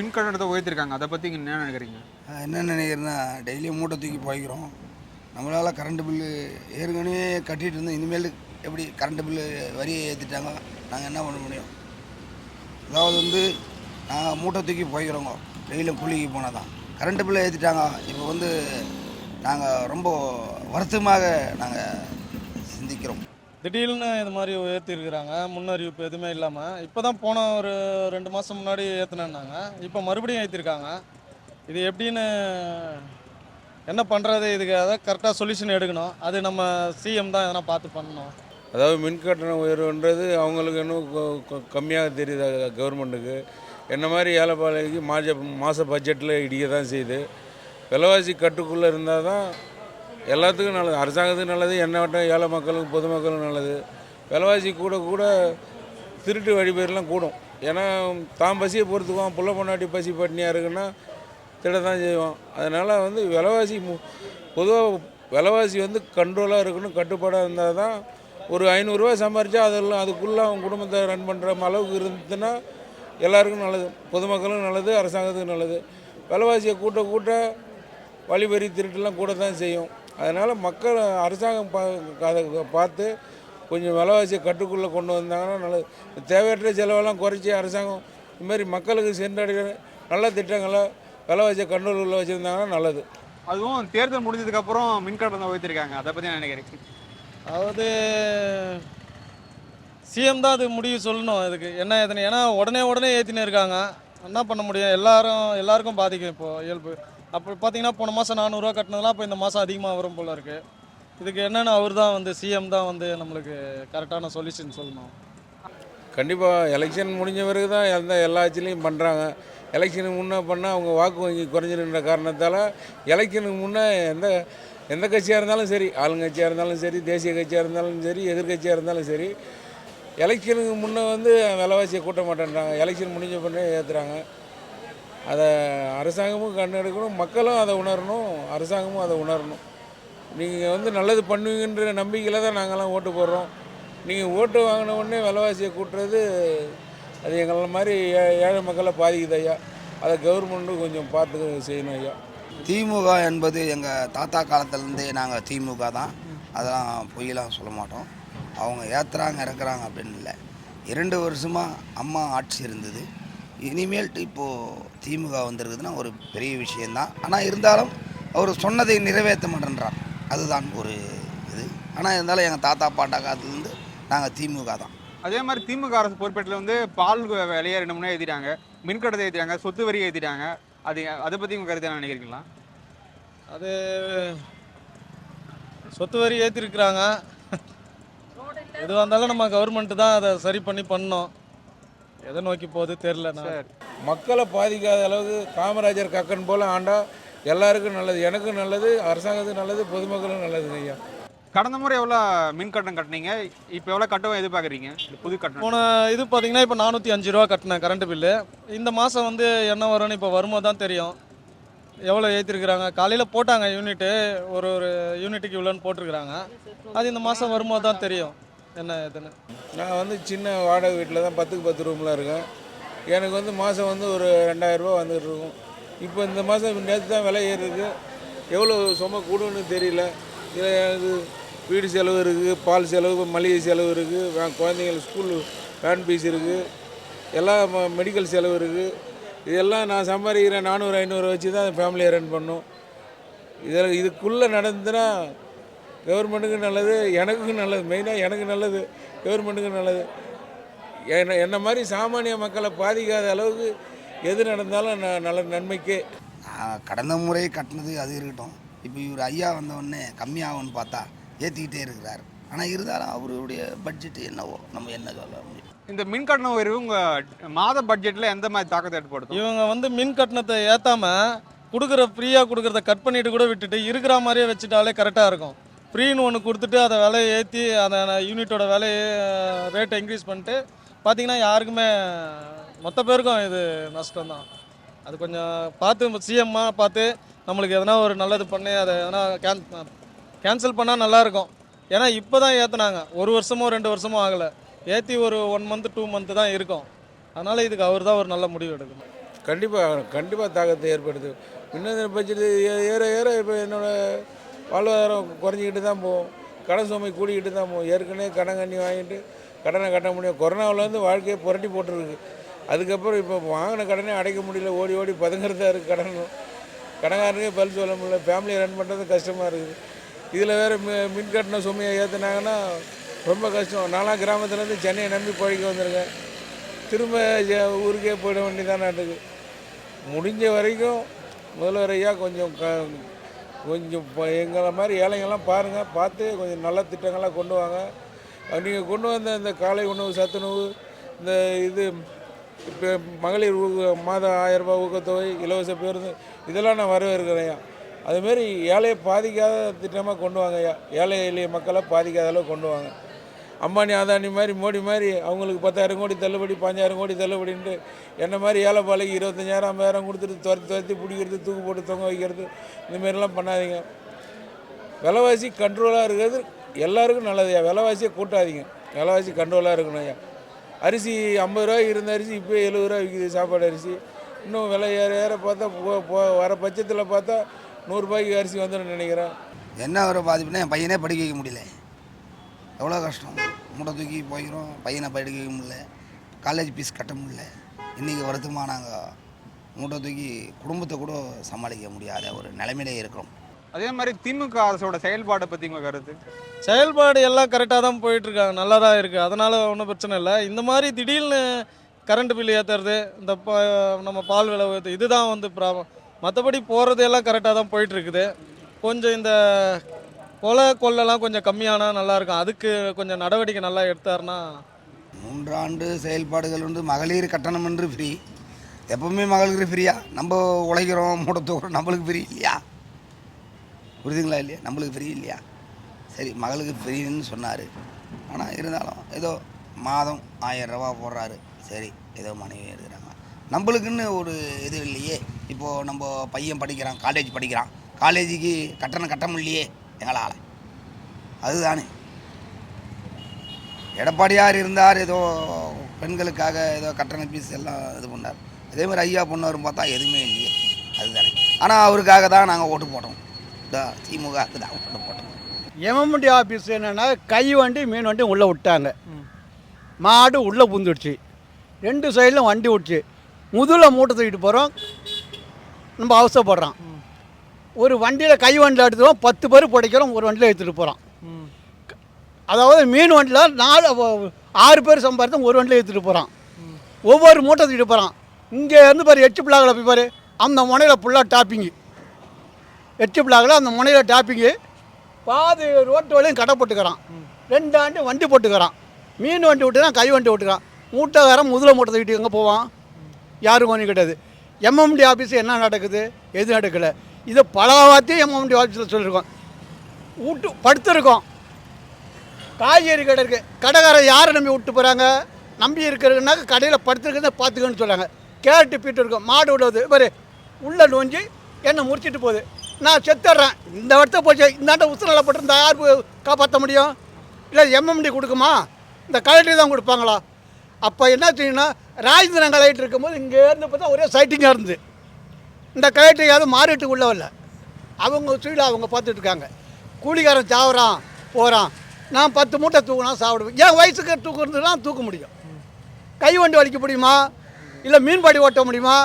மின் கட்டணத்தை உயர்த்திருக்காங்க. அதை பற்றி என்ன நினைக்கிறீங்க? என்ன நினைக்கிறேன்னா டெய்லியும் மூட்டை தூக்கி போய்க்கிறோம் நம்மளால் கரண்ட் பில்லு ஏற்கனவே கட்டிகிட்டு இருந்தோம். இனிமேல் எப்படி கரண்ட் பில்லு வரியை ஏற்றிட்டாங்க நாங்கள் என்ன பண்ண முடியும்? அதாவது வந்து நாங்கள் மூட்டை தூக்கி போய்க்கிறோங்க டெய்லியும் கூலிக்கு போனால் தான் கரண்ட் பில்லை ஏற்றிட்டாங்க இப்போ வந்து நாங்கள் ரொம்ப வருத்தமாக நாங்கள் சிந்திக்கிறோம். திடீர்னு இது மாதிரி ஏற்றிருக்கிறாங்க முன்னறிவிப்பு எதுவுமே இல்லாமல் இப்போ தான் போன ஒரு ரெண்டு மாதம் முன்னாடி ஏற்றினாங்க இப்போ மறுபடியும் ஏற்றிருக்காங்க இது எப்படின்னு என்ன பண்ணுறது இதுக்கு அதை கரெக்டாக சொல்யூஷன் எடுக்கணும். அது நம்ம சிஎம் தான் எதனா பார்த்து பண்ணணும். அதாவது மின் கட்டண உயர்வுன்றது அவங்களுக்கு இன்னும் கொ- கம்மியாக தெரியுது கவர்மெண்ட்டுக்கு என்ன மாதிரி ஏழைப்பாளைக்கு மாஜ மாத பட்ஜெட்டில் இடிக்க தான் செய்யுது. விலைவாசி கட்டுக்குள்ளே இருந்தால் தான் எல்லாத்துக்கும் நல்லது. அரசாங்கத்துக்கும் நல்லது என்ன வட்டம் ஏழை மக்களுக்கும் பொதுமக்களுக்கும் நல்லது. விலைவாசி கூட கூட திருட்டு வழிபேர்லாம் கூடும். ஏன்னா தான் பசியை பொறுத்துக்குவான். புள்ள பொண்டாட்டி பசி பட்டினியாக இருக்குன்னா திட தான் செய்வான். அதனால் வந்து விலைவாசி பொதுவாக விலைவாசி வந்து கண்ட்ரோலாக இருக்கணும். கட்டுப்பாடாக இருந்தால் தான் ஒரு ஐநூறுரூவா சம்பாரித்தா அதெல்லாம் அதுக்குள்ளே அவன் குடும்பத்தை ரன் பண்ணுற அளவுக்கு இருந்துச்சுன்னா எல்லாருக்கும் நல்லது. பொதுமக்களுக்கும் நல்லது அரசாங்கத்துக்கும் நல்லது. விலைவாசியை கூட்ட கூட்ட வழிபறி திருட்டுலாம் கூட தான் செய்யும். அதனால் மக்கள் அரசாங்கம் பா அதை பார்த்து கொஞ்சம் விலைவாசியை கட்டுக்குள்ளே கொண்டு வந்தாங்கன்னா நல்லது தேவையற்ற செலவெல்லாம் குறைச்சி அரசாங்கம் இது மாதிரி மக்களுக்கு சென்றடைகிற நல்ல திட்டங்களை விலைவாசியை கண்ட்ரோலில் வச்சுருந்தாங்கன்னா நல்லது. அதுவும் தேர்தல் முடிஞ்சதுக்கப்புறம் மின் கட்டணத்தை உயர்த்திருக்காங்க. அதை பற்றி என்ன நினைக்கிறீங்க? அதாவது சிஎம் தான் அது முடிவு சொல்லணும் இதுக்கு என்ன ஏதுன்னு ஏன்னா உடனே உடனே ஏற்றினு இருக்காங்க. என்ன பண்ண முடியும்? எல்லாரும் எல்லாருக்கும் பாதிக்கும் இப்போ இயல்பு. அப்போ பார்த்தீங்கன்னா போன மாதம் நானூறுரூவா கட்டினதெல்லாம் இப்போ இந்த மாதம் அதிகமாக வரும் போல் இருக்குது இதுக்கு என்னென்னு அவர் தான் வந்து சிஎம் தான் வந்து நம்மளுக்கு கரெக்டான சொல்யூஷன் சொல்லணும். கண்டிப்பாக எலெக்ஷன் முடிஞ்ச பிறகு தான் எந்த எல்லா ஆட்சிலையும் பண்ணுறாங்க எலெக்ஷனுக்கு முன்னே பண்ணால் அவங்க வாக்கு வங்கி குறைஞ்சிருன்ற காரணத்தால் எலெக்ஷனுக்கு முன்னே எந்த எந்த கட்சியாக இருந்தாலும் சரி ஆளுங்கட்சியாக இருந்தாலும் சரி தேசிய கட்சியாக இருந்தாலும் சரி எதிர்க்கட்சியாக இருந்தாலும் சரி எலெக்ஷனுக்கு முன்னே வந்து விலைவாசியை கூட்ட மாட்டேன்றாங்க. எலெக்ஷன் முடிஞ்ச பின்னே ஏற்றுறாங்க அதை அரசாங்கமும் கண்ணெடுக்கணும் மக்களும் அதை உணரணும் அரசாங்கமும் அதை உணரணும். நீங்கள் வந்து நல்லது பண்ணுவீங்கன்ற நம்பிக்கையில் தான் நாங்கள்லாம் ஓட்டு போடுறோம். நீங்கள் ஓட்டு வாங்கின உடனே விலைவாசியை கூட்டுறது அது எங்களை மாதிரி ஏ- ஏழை மக்களை பாதிக்குது ஐயா. அதை கவர்மெண்ட்டும் கொஞ்சம் பார்த்து செய்யணும் ஐயா. திமுக என்பது எங்கள் தாத்தா காலத்துலேருந்தே நாங்கள் திமுக தான். அதெல்லாம் பொய்யெல்லாம் சொல்ல மாட்டோம். அவங்க ஏற்றுறாங்க இறக்குறாங்க அப்படின்னு இல்லை. இரண்டு வருஷமாக அம்மா ஆட்சி இருந்தது. இனிமேல்ட்டு இப்போது திமுக வந்திருக்குதுன்னா ஒரு பெரிய விஷயந்தான் ஆனால் இருந்தாலும் அவர் சொன்னதை நிறைவேற்ற மாட்டேன்றார். அதுதான் ஒரு இது. ஆனால் இருந்தாலும் எங்கள் தாத்தா பாட்டா காலத்துலேருந்து நாங்கள் திமுக தான். அதே மாதிரி திமுக அரசு பொறுப்பேட்டில் வந்து பால் விலையை ரெண்டு மூணு ஏற்றிட்டாங்க மின் கட்டணத்தை ஏற்றிட்டாங்க சொத்து வரி ஏற்றிட்டாங்க அது அதை பற்றி உங்கள் கருத்து என்ன நினைக்கிறீங்களா? அது சொத்து வரி ஏற்றிருக்கிறாங்க எதுவாக இருந்தாலும் நம்ம கவர்மெண்ட்டு தான் அதை சரி பண்ணி பண்ணோம் எதை நோக்கி போகுது தெரில மக்களை பாதிக்காத அளவுக்கு காமராஜர் கக்கன் போல் ஆண்டா எல்லாருக்கும் நல்லது எனக்கும் நல்லது அரசாங்கத்துக்கும் நல்லது பொதுமக்களுக்கும் நல்லது ஐயா. கடந்த முறை எவ்வளோ மின் கட்டணம் கட்டினீங்க? இப்போ எவ்வளோ கட்டவும் எதிர்பார்க்குறீங்க? புது கட்டணம். போன இது பார்த்தீங்கன்னா இப்போ நானூற்றி அஞ்சு ரூபா கட்டினேன் கரண்ட் பில்லு இந்த மாதம் வந்து என்ன வரும்னு இப்போ வரும்போது தான் தெரியும். எவ்வளோ ஏற்றிருக்கிறாங்க காலையில் போட்டாங்க யூனிட்டு ஒரு ஒரு யூனிட்டுக்கு இவ்வளோன்னு போட்டிருக்கிறாங்க. அது இந்த மாதம் வரும்போது தான் தெரியும். என்ன எத்தனை நான் வந்து சின்ன வாடகை வீட்டில் தான் பத்துக்கு பத்து ரூமில் இருக்கேன். எனக்கு வந்து மாதம் வந்து ஒரு ரெண்டாயிரரூபா வந்துட்டு இருக்கும். இப்போ இந்த மாதம் நேற்று தான் விலை ஏறிருக்கு எவ்வளோ சும கூடுன்னு தெரியல. இதில் எனக்கு வீடு செலவு இருக்குது பால் செலவு மளிகை செலவு இருக்குது வே குழந்தைங்களுக்கு ஸ்கூல் வேன் ஃபீஸ் இருக்குது எல்லாம் ம- மெடிக்கல் செலவு இருக்குது. இதெல்லாம் நான் சம்பாதிக்கிறேன் நானூறு ஐநூறு வச்சு தான் ஃபேமிலியை ரன் பண்ணும். இதில் இதுக்குள்ளே நடந்துன்னா கவர்மெண்ட்டுக்கு நல்லது எனக்கும் நல்லது மெயினாக எனக்கு நல்லது கவர்மெண்ட்டுக்கு நல்லது. என்ன என்ன மாதிரி சாமானிய மக்களை பாதிக்காத அளவுக்கு எது நடந்தாலும் ந- நல்ல நன்மைக்கே. நான் கடந்த முறை கட்டினது அது இருக்கட்டும். இப்போ இவர் ஐயா வந்த உடனே கம்மியாகும்னு பார்த்தா ஏற்றிக்கிட்டே இருக்கிறார். ஆனால் இருந்தாலும் அவருடைய பட்ஜெட் என்னவோ நம்ம என்ன சொல்ல முடியும்? இந்த மின் கட்டண உயர்வு உங்கள் மாத பட்ஜெட்டில் எந்த மாதிரி தாக்கத்தை ஏற்படுத்தும்? இவங்க வந்து மின் கட்டணத்தை ஏற்றாம கொடுக்குற ஃப்ரீயாக கொடுக்குறத கட் பண்ணிட்டு கூட விட்டுட்டு இருக்கிற மாதிரியே வச்சுட்டாலே கரெக்டாக இருக்கும். ஃப்ரீன்னு ஒன்று கொடுத்துட்டு அதை விலையை ஏற்றி அந்த யூனிட்டோட விலையை ரேட்டை இன்க்ரீஸ் பண்ணிட்டு பார்த்தீங்கன்னா யாருக்குமே மொத்த பேருக்கும் இது நஷ்டம் தான். அது கொஞ்சம் பார்த்து சிஎம்மாக பார்த்து நம்மளுக்கு எதனா ஒரு நல்லது பண்ணி அதை எதனா கேன் கேன்சல் பண்ணால் நல்லாயிருக்கும் ஏன்னா இப்போ தான் ஏற்றுனாங்க ஒரு வருஷமோ ரெண்டு வருஷமோ ஆகலை. ஏற்றி ஒரு ஒன் மந்த் டூ மந்த்து தான் இருக்கும். அதனால் இதுக்கு அவர் தான் ஒரு நல்ல முடிவு எடுக்கணும். கண்டிப்பாக கண்டிப்பாக தாக்கத்தை ஏற்படுது இன்னும் பட்ஜெட் ஏற ஏற இப்போ என்னோட வாழ்வாதாரம் குறைஞ்சிக்கிட்டு தான் போகும். கடன் சுமை கூடிக்கிட்டு தான் போகும். ஏற்கனவே கடன் கண்ணி வாங்கிட்டு கடனை கட்ட முடியும். கொரோனாவிலேருந்து வாழ்க்கையை புரட்டி போட்டுருக்கு. அதுக்கப்புறம் இப்போ வாங்கின கடனே அடைக்க முடியல. ஓடி ஓடி பதுங்கிறதா இருக்குது கடனும் கடன்காரனுக்கே பதில் சொல்ல முடியல. ஃபேமிலியை ரன் பண்ணுறது கஷ்டமாக இருக்குது. இதில் வேறு மி மின் கட்டண சுமையை ஏற்றுனாங்கன்னா ரொம்ப கஷ்டம். நாலாம் கிராமத்துலேருந்து சென்னையை நம்பி பழகி வந்திருக்கேன். திரும்ப ஊருக்கே போயிட வேண்டியதான் நாட்டுக்கு முடிஞ்ச வரைக்கும் முதல்வர் ஐயா கொஞ்சம் க கொஞ்சம் எங்களை மாதிரி ஏழைங்கள்லாம் பாருங்கள் பார்த்து கொஞ்சம் நல்ல திட்டங்கள்லாம் கொண்டு வாங்க. நீங்கள் கொண்டு வந்த இந்த காலை உணவு சத்துணவு இந்த இது இப்போ மகளிர் ஊக்க மாதம் ஆயிரம் ஊக்கத்தொகை இலவச பேருந்து இதெல்லாம் நான் வரவேற்கிறேன் ஐயா. அதுமாரி ஏழையை பாதிக்காத திட்டமாக கொண்டு வாங்க ஐயா. ஏழை எளிய மக்களை பாதிக்காத அளவு கொண்டு வாங்க. அம்பானி அதானி மாதிரி மோடி மாதிரி அவங்களுக்கு பத்தாயிரம் கோடி தள்ளுபடி பாஞ்சாயிரம் கோடி தள்ளுபடின்ட்டு என்ன மாதிரி ஏழை பாலைக்கு இருபத்தஞ்சாயிரம் ஐம்பதாயிரம் கொடுத்துட்டு துரத்தி துரத்தி பிடிக்கிறது தூக்கு போட்டு தொங்க வைக்கிறது இந்தமாரிலாம் பண்ணாதீங்க. விலைவாசி கண்ட்ரோலாக இருக்கிறது எல்லாருக்கும் நல்லதுயா விலைவாசியை கூட்டாதீங்க. விலைவாசி கண்ட்ரோலாக இருக்கணும் ஐயா. அரிசி ஐம்பது ரூபாய்க்கு இருந்த அரிசி இப்போ எழுபது ரூபா விற்கிது சாப்பாடு அரிசி. இன்னும் விலை ஏற ஏற பார்த்தா போ- போ- வர பட்சத்தில் பார்த்தா நூறுரூபாய்க்கு அரிசி வந்துடும் நினைக்கிறேன். என்ன ஒரு பாதிப்புனா என் பையனே படிக்க வைக்க முடியல. எவ்வளோ கஷ்டம்? மூட்டை தூக்கி போய்க்கிறோம் பையனை படிக்க முடியல. காலேஜ் ஃபீஸ் கட்ட முடியல. இன்றைக்கி வருத்தமாக நாங்கள் மூட்டை தூக்கி குடும்பத்தை கூட சமாளிக்க முடியாத ஒரு நிலைமையிலே இருக்கிறோம். அதே மாதிரி திமுக அரசோட செயல்பாடை பத்தி உங்க கருத்து? செயல்பாடு எல்லாம் கரெக்டாக தான் போயிட்டுருக்காங்க. நல்லா தான் இருக்குது அதனால் ஒன்றும் பிரச்சனை இல்லை. இந்த மாதிரி திடீர்னு கரண்ட் பில் ஏற்றுறது இந்த ப நம்ம பால் விலை இதுதான் வந்து ப்ராப்ளம் மற்றபடி போகிறது எல்லாம் கரெக்டாக தான் போயிட்டுருக்குது. கொஞ்சம் இந்த கொலை கொள்ளெல்லாம் கொஞ்சம் கம்மியானால் நல்லாயிருக்கும். அதுக்கு கொஞ்சம் நடவடிக்கை நல்லா எடுத்தாருன்னா? மூன்றாண்டு செயல்பாடுகள் வந்து மகளிர் கட்டணம் என்று ஃப்ரீ எப்பவுமே மகளிர் ஃப்ரீயா நம்ம உழைக்கிறோம் மூடத்துக்குறோம் நம்மளுக்கு ஃப்ரீ இல்லையா? புரியுதுங்களா இல்லையா? நம்மளுக்கு ஃப்ரீ இல்லையா? சரி மகளுக்கு ஃப்ரீன்னு சொன்னார். ஆனால் இருந்தாலும் ஏதோ மாதம் ஆயிரம் ரூபா போடுறாரு. சரி ஏதோ மனைவி எடுக்கிறாங்க. நம்மளுக்குன்னு ஒரு இது இல்லையே. இப்போது நம்ம பையன் படிக்கிறான் காலேஜ் படிக்கிறான். காலேஜுக்கு கட்டணம் கட்ட முடியலையே. எங்களால். அதுதானே. எடப்பாடியார் இருந்தார் ஏதோ பெண்களுக்காக ஏதோ கட்டண ஃபீஸ் எல்லாம் இது பண்ணார். அதே மாதிரி ஐயா பொண்ணாரும் பார்த்தா எதுவுமே இல்லையே. அதுதானே. ஆனால் அவருக்காக தான் நாங்கள் ஓட்டு போட்டோம். திமுகவுக்கு தான் ஓட்டு போட்டோம். எம்எம்டி ஆஃபீஸ் என்னென்னா கை வண்டி மீன் வண்டி உள்ளே விட்டாங்க. மாடு உள்ளே புந்துடுச்சு ரெண்டு சைடிலும் வண்டி விட்டுச்சு. முதல்ல மூட்டை தூக்கிட்டு போகிறோம் நம்ம அவசரப்படுறோம். ஒரு வண்டியில் கை வண்டியில் எடுத்துக்கிறோம் பத்து பேர் பிடிக்கிறோம். ஒரு வண்டியில் எடுத்துகிட்டு போகிறோம் அதாவது மீன் வண்டியில் நாலு ஆறு பேர் சம்பாதித்து ஒரு வண்டியில் எடுத்துகிட்டு போகிறான் ஒவ்வொரு மூட்டை தூக்கிட்டு போகிறான் இங்கே இருந்து பாரு எச்சு பிளாகில் போய் பாரு. அந்த முனையில் ஃபுல்லாக டாப்பிங்கு எச்சு பிளாகில் அந்த முனையில் டாப்பிங்கு பாதி ரோட்டு வழியும் கடை போட்டுக்கிறான். ரெண்டு ஆண்டு வண்டி போட்டுக்கிறான். மீன் வண்டி விட்டுக்கிறான் கை வண்டி விட்டுக்கிறான். மூட்டைக்காரன் முதல மூட்டை தூக்கிட்டு எங்கே போவான்? யாருக்கும் ஒன்றும் கிடையாது. எம்எம்டி ஆஃபீஸ் என்ன நடக்குது? எது நடக்கலை? இதை பல வார்த்தையும் எம்எம்டி ஆஃபீஸில் சொல்லியிருக்கோம். விட்டு படுத்துருக்கோம். காய்கறி கடை இருக்குது கடைக்காரன் யாரை நம்பி விட்டு போகிறாங்க நம்பி இருக்கிறதுனாக்க கடையில் படுத்துருக்கிறத பார்த்துக்கன்னு சொல்கிறாங்க கேரட்டு பீட்டு இருக்கும். மாடு விடுவது பாரு உள்ளே நோஞ்சி என்னை முறிச்சிட்டு போகுது. நான் செத்துடுறேன். இந்த இடத்த போச்சு. இந்தாண்ட உசுரலை போட்டிருந்தா யார் போய் காப்பாற்ற முடியும்? இல்லை எம்எம்டி கொடுக்குமா? இந்த கலெக்டர் தான் கொடுப்பாங்களா? அப்போ என்ன செய்யணும்னா ராஜேந்திரன் கலெக்டர் இருக்கும்போது இங்கேருந்து பார்த்தா ஒரே சைட்டிங்காக இருந்தது. இந்த கலெக்டர் யாரும் மாறிட்டு உள்ள வரல. அவங்க சீடில் அவங்க பார்த்துட்டு இருக்காங்க கூலிக்காரன் சாவறான் போகிறான் நான் பத்து மூட்டை தூக்கினா சாப்பிடுவேன். என் வயசுக்கு தூக்குறதுனா தூக்க முடியும். கை வண்டி வலிக்க முடியுமா? இல்லை மீன்பாடி ஓட்ட முடியுமா?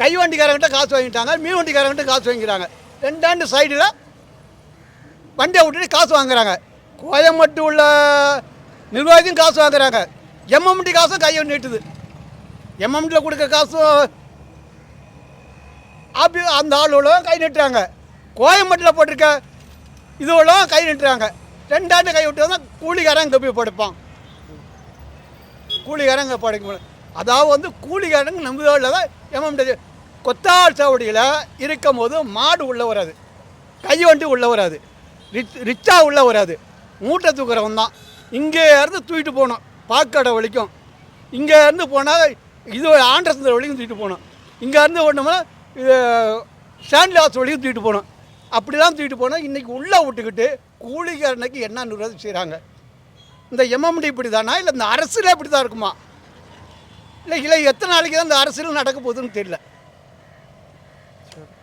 கை வண்டிக்காரங்கிட்ட காசு வாங்கிட்டாங்க மீன் வண்டிக்காரங்கிட்ட காசு வாங்கிக்கிறாங்க. ரெண்டாண்டு சைடில் வண்டியை விட்டுட்டு காசு வாங்குறாங்க. கோயம்புத்தூர் உள்ள நிர்வாகிக்கும் காசு வாங்குறாங்க. எம்எம்டி காசும் கையை நீட்டுது. எம்எம்டியில் கொடுக்க காசும் ஆபி அந்த ஆளுகளும் கை நிட்டுறாங்க. கோயம்பேட்டில் போட்டிருக்க இதுவெல்லாம் கை நிட்டுறாங்க. ரெண்டாண்டு கை விட்டு தான் கூலிக்காரன் இங்கே போய் படுப்பான். கூலிக்காரன் இங்கே அதாவது வந்து கூலிக்காரங்க நம்புதோட தான் எம்எம்டி கொத்தாள் சாவடியில் இருக்கும் போது மாடு உள்ளே வராது. கை வண்டி உள்ளே வராது. ரிச் ரிச்சா உள்ளே வராது. மூட்டை தூக்குறவன் தான். இங்கே இருந்து தூக்கிட்டு போகணும். பாக்கடை வலிக்கும். இங்கே இருந்து போனால் இது ஆண்டர்சந்தர் வழிக்கும் தூக்கிட்டு போகணும். இங்கே இருந்து ஓடணும்னா இது ஸ்டான்லாஸ் வழியும் தூக்கிட்டு போகணும் அப்படிலாம் தூக்கிட்டு போனால் இன்றைக்கி உள்ளே விட்டுக்கிட்டு கூலிக்காரனுக்கு என்ன நூறு செய்கிறாங்க இந்த எம்எம்டி இப்படி தானா இல்லை இந்த அரசியலே இப்படி தான் இருக்குமா? இல்லை இல்லை எத்தனை நாளைக்கு தான் இந்த அரசியல் நடக்க போகுதுன்னு தெரியல.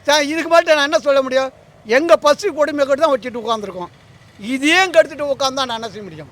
சார் இதுக்கு மட்டும் நான் என்ன சொல்ல முடியும்? எங்கள் பசு கொடுமை கட்டு தான் வச்சுட்டு உட்காந்துருக்கோம் இதையும் கெடுத்துட்டு உட்காந்தா நான் என்ன செய்ய முடியும்?